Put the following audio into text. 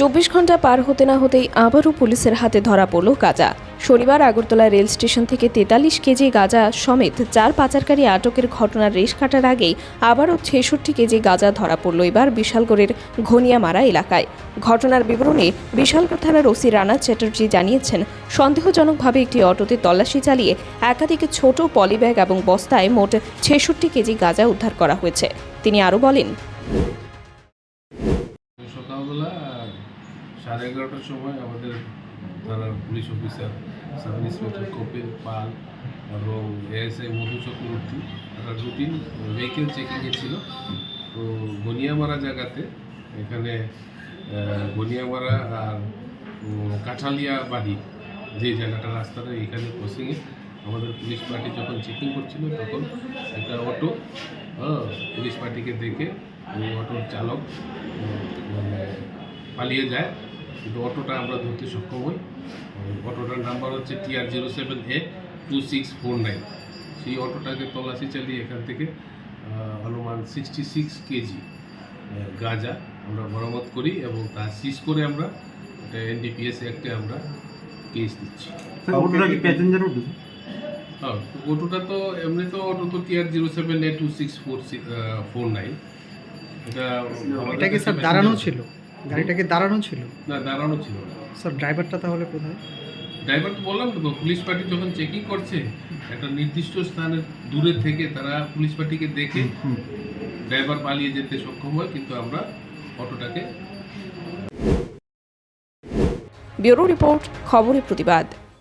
চব্বিশ ঘণ্টা পার হতে না হতেই আবারও পুলিশের হাতে ধরা পড়ল গাঁজা। শনিবার আগরতলা রেল স্টেশন থেকে তেতাল্লিশ কেজি গাঁজা সমেত চার পাচারকারী আটকের ঘটনার রেশ কাটার আগেই আবারও ছেষট্টি কেজি গাঁজা ধরা পড়ল এবার বিশালগড়ের ঘনিয়ামারা এলাকায়। ঘটনার বিবরণে বিশালগড় থানার ওসি রানা চ্যাটার্জি জানিয়েছেন, সন্দেহজনকভাবে একটি অটোতে তল্লাশি চালিয়ে একাধিক ছোট পলিব্যাগ এবং বস্তায় মোট ছেষট্টি কেজি গাঁজা উদ্ধার করা হয়েছে। তিনি আরও বলেন সাড়ে এগারোটার সময় আমাদের থানার police officer sub inspector Kapil Pal এবং এএসআই মধু চক্রবর্তী তারা রুটিন ভেহিকেল চেকিংয়ে ছিল। তো গনিয়ামারা জায়গাতে এখানে আহ, গনিয়ামারা আর কাঠালিয়া বাড়ি যে জায়গাটা রাস্তাটা এখানে ক্রসিংয়ে আমাদের পুলিশ পার্টি যখন চেকিং করছিল তখন একটা অটো হ্যাঁ, পুলিশ পার্টিকে দেখে ওই অটোর চালক মানে পালিয়ে যায়। কিন্তু অটোটা আমরা ধরতে সক্ষম হই। অটোটার নাম্বার হচ্ছে TR zero seven A two six four nine সেই অটোটাকে তল্লাশি চালিয়ে এখান থেকে আহ, অনুমান সিক্সটি সিক্স কেজি গাঁজা আমরা মরামত করি এবং তা সিজ করে আমরা এটা এনডিপিএস অ্যাক্টে আমরা কেস দিচ্ছি। হ্যাঁ তো অটোটা তো এমনি তো অটো তো TR zero seven A two six four six four nine এটা এটা কি স্যার দাঁড়ানো ছিল? গাড়িটা কি দাঁড়ানো ছিল? না দাঁড়ানো ছিল না। স্যার ড্রাইভারটা তাহলে কোথায়? ড্রাইভার তো বললাম তো পুলিশ পার্টি যখন চেকিং করছে একটা নির্দিষ্ট স্থানের দূরে থেকে তারা পুলিশ পার্টিকে দেখে ড্রাইভার পালিয়ে যেতে সক্ষম হয় কিন্তু আমরা অটোটাকে ব্যুরো রিপোর্ট খবরের প্রতিবাদ।